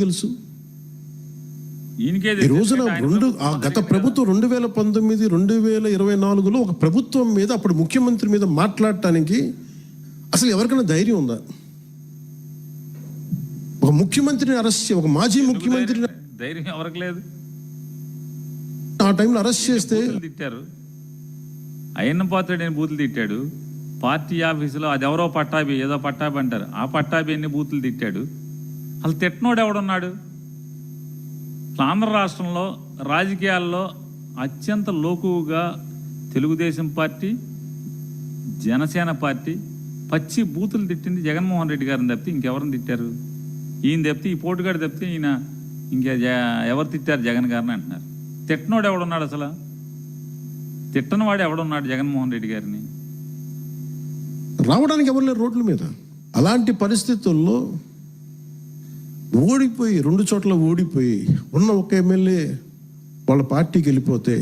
తెలుసు? ఈ రోజున రెండు ఆ గత ప్రభుత్వం రెండు వేల పంతొమ్మిది రెండు వేల ఇరవై నాలుగులో ఒక ప్రభుత్వం మీద అప్పుడు ముఖ్యమంత్రి మీద మాట్లాడటానికి అసలు ఎవరికైనా ధైర్యం ఉందా? ఒక ముఖ్యమంత్రిని అరెస్ట్ ఒక మాజీ. ముఖ్యమంత్రిని ధైర్యం- ఎవరికి లేదు? ఆ టైంలో అరెస్ట్ చేస్తే తిట్టారు. అయ్యన్న పాత్రుడు నేను బూతులు తిట్టాడు. పార్టీ ఆఫీసులో అది ఎవరో పట్టాభి ఏదో పట్టాభి అంటారు. ఆ పట్టాభి ఎన్ని బూతులు తిట్టాడు? అసలు తిట్టనోడు ఎవడున్నాడు? అసలు ఆంధ్ర రాష్ట్రంలో రాజకీయాల్లో అత్యంత లోకువుగా తెలుగుదేశం పార్టీ జనసేన పార్టీ పచ్చి బూతులు తిట్టింది జగన్మోహన్ రెడ్డి గారిని తప్పితే ఇంకెవరిని తిట్టారు? ఈయన తప్పితే ఈ పోటుగాడు తప్పితే ఈయన ఇంకా ఎవరు తిట్టారు జగన్ గారిని అంటున్నారు. తిట్టనోడు ఎవడున్నాడు అసలు? తిట్టనివాడు ఎవడున్నాడు జగన్మోహన్ రెడ్డి గారిని? రావడానికి ఎవరు లేరు రోడ్ల మీద. అలాంటి పరిస్థితుల్లో ఓడిపోయి రెండు చోట్ల ఓడిపోయి ఉన్న ఒక ఎమ్మెల్యే వాళ్ళ పార్టీకి వెళ్ళిపోతే